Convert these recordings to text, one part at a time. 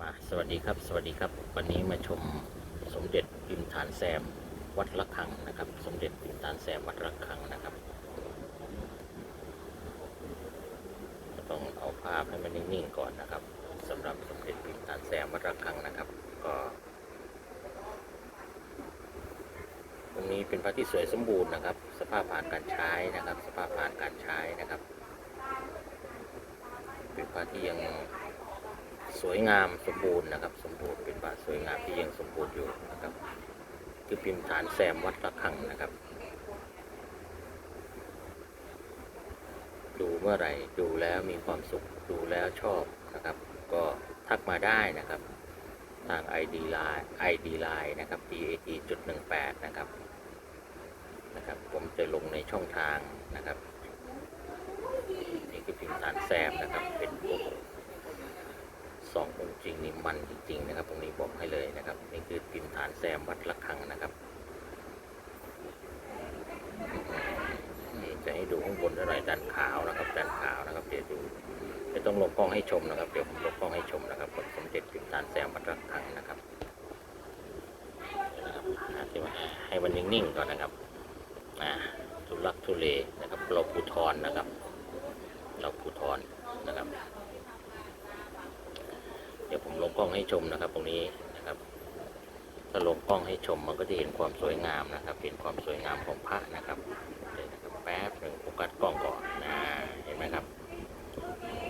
มาสวัสดีครับ สวัสดีครับ วันนี้มาชมสมเด็จพิมพ์ฐานแซมวัดระฆังนะครับ สมเด็จพิมพ์ฐานแซมวัดระฆังนะครับต้องเอาภาพให้มันนิ่งๆก่อนนะครับสำหรับสมเด็จพิมพ์ฐานแซมวัดระฆังนะครับ ก็ตรงนี้เป็นพระที่สวยสมบูรณ์นะครับ สภาพผ่านการใช้นะครับ สภาพผ่านการใช้นะครับ เป็นพระที่ยัง วยงามสมบูรณ์นะครับ สมบูรณ์เป็นพระสวยงามที่ยังสมบูรณ์อยู่นะครับ คือพิมพ์ฐานแซมวัดระฆังนะครับ ดูเมื่อไหร่ดูแล้วมีความสุขดูแล้วชอบนะครับ ก็ทักมาได้นะครับ ทาง ID Line ID Line นะครับ DAT จุดหนึ่งแปดนะครับนะครับ ผมจะลงในช่องทางนะครับนี่คือพิมพ์ฐานแซมนะครับเป็นโอ้โห สององค์จริงนี่มันจริงๆนะครับ ตรงนี้บอกให้เลยนะครับ นี่คือพิมพ์ฐานแซมวัดระฆังนะครับนี่จะให้ดูข้างบนเท่าไหร่ด้านขาวนะครับด้านขาวนะครับเดี๋ยวดูจะต้องลงกล้องให้ชมนะครับเดี๋ยวผมลงกล้องให้ชมนะครับบทสมเด็จพิมพ์ฐานแซมวัดระฆังนะครับนะครับให้มันนิ่งๆก่อนนะครับอ่าทุลักทุเลนะครับเราภูทรนะครับ เราภูทรนะครับ เดี๋ยวผมลงกล้อง ให้ชมนะครับ ตรงนี้นะครับถ้าลงกล้องให้ชมมันก็จะเห็นความสวยงามนะครับ เห็นความสวยงามของพระนะครับเดี๋ยวนะครับแป๊บหนึ่งโฟกัสกล้องก่อนนะเห็นไหมครับ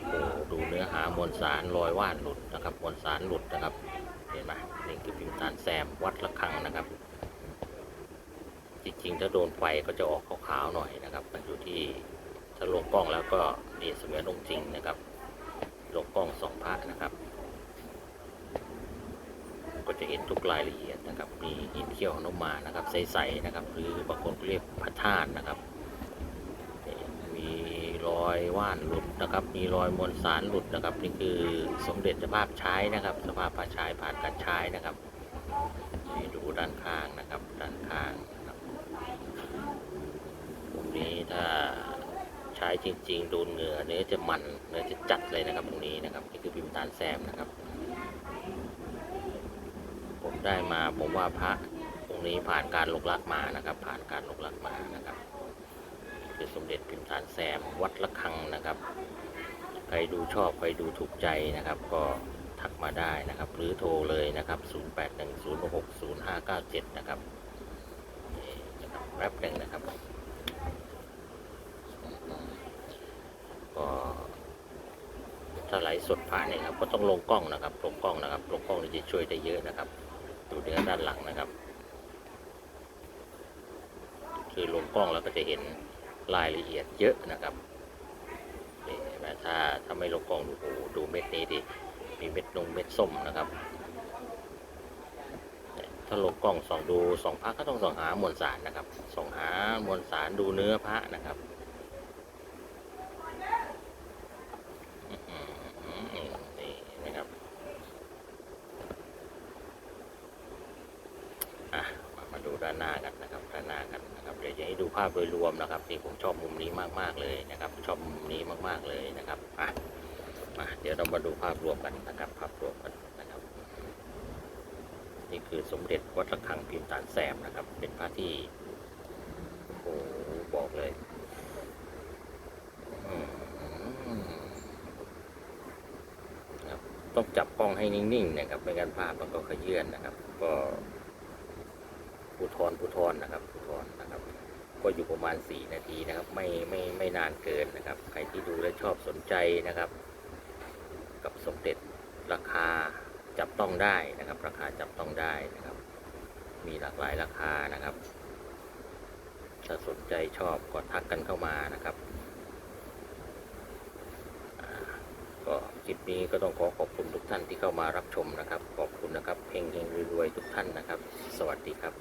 โอ้ดูเนื้อหามวลสารรอยว่านหลุดนะครับมวลสารหลุดนะครับ เห็นไหมนี่คือพิมพ์ฐานแซมวัดระฆังนะครับ จริงๆถ้าโดนไฟก็จะออกขาวๆหน่อยนะครับ มันอยู่ที่ถ้าลงกล้องแล้วก็นี่เสมือนองจริงนะครับลงกล้องสองพระนะครับ ทุกรายละเอียดนะครับ มีหินเขี้ยวหนุมานนะครับ ใสๆนะครับ หรือบางคนเรียกพระธาตุนะครับ มีรอยว่านหลุดนะครับ มีรอยมวลสารหลุดนะครับ นี่คือสมเด็จสภาพใช้นะครับ สภาพพระใช้ผ่านการใช้นะครับนี่ดูด้านข้างนะครับ ด้านข้างนะครับตรงนี้ถ้าใช้จริง ๆ ดูเนื้อเนื้อจะมันเนื้อจะจัดเลยนะครับตรงนี้นะครับ นี่คือพิมพ์ตาลแซมนะครับ ผมได้มาผมว่าพระตรงนี้ผ่านการลงรักมานะครับ ผ่านการลงรักมานะครับคือสมเด็จพิมพ์ตาลแซมวัดระฆังนะครับ ใครดูชอบใครดูถูกใจนะครับ ก็ทักมาได้นะครับ หรือโทรเลยนะครับ 0810600597 นะครับนี่นะครับแป๊บหนึ่งนะครับก็ถ้าไหลสดผ่านเนี่ยครับก็ต้องลงกล้องนะครับลงกล้องนะครับลงกล้องจะช่วยได้เยอะนะครับ ดูเนื้อด้านหลังนะครับ คือลงกล้องแล้วก็จะเห็นรายละเอียดเยอะนะครับนี่เห็นไหมถ้าถ้าไม่ลงกล้องดูโอ้ดูเม็ดนี้ดิมีเม็ดนงเม็ดส้มนะครับถ้าลงกล้องส่องดูสองพระก็ต้องส่องหามวลสารนะครับส่องหามวลสารดูเนื้อพระนะครับ อืมนี่นะครับอะ มามาดูด้านหน้ากันนะครับด้านหน้ากันนะครับเดี๋ยวจะให้ดูภาพโดยรวมนะครับนี่ผมชอบมุมนี้มากๆเลยนะครับ ชอบมุมนี้มากๆเลยนะครับอะมาเดี๋ยวเรามาดูภาพรวมกันนะครับ ภาพรวมกันนะครับ นี่คือสมเด็จวัดระฆังพิมพ์ตานแซมนะครับ เป็นพระที่โอ้โหบอกเลยอืมครับต้องจับกล้องให้นิ่งๆนะครับไม่งั้นภาพมันก็ขยื่นนะครับ ก็ ภูทรภูทรนะครับภูทรนะครับ ก็อยู่ประมาณ 4 นาทีนะครับ ไม่ไม่ไม่นานเกินนะครับ ใครที่ดูและชอบสนใจนะครับ กับสมเด็จราคาจับต้องได้นะครับ ราคาจับต้องได้นะครับ มีหลากหลายราคานะครับถ้าสนใจชอบก็ทักกันเข้ามานะครับก็คลิปนี้ก็ต้องขอขอบคุณทุกท่านที่เข้ามารับชมนะครับ ขอบคุณนะครับเฮงเฮงรวยๆทุกท่านนะครับ สวัสดีครับ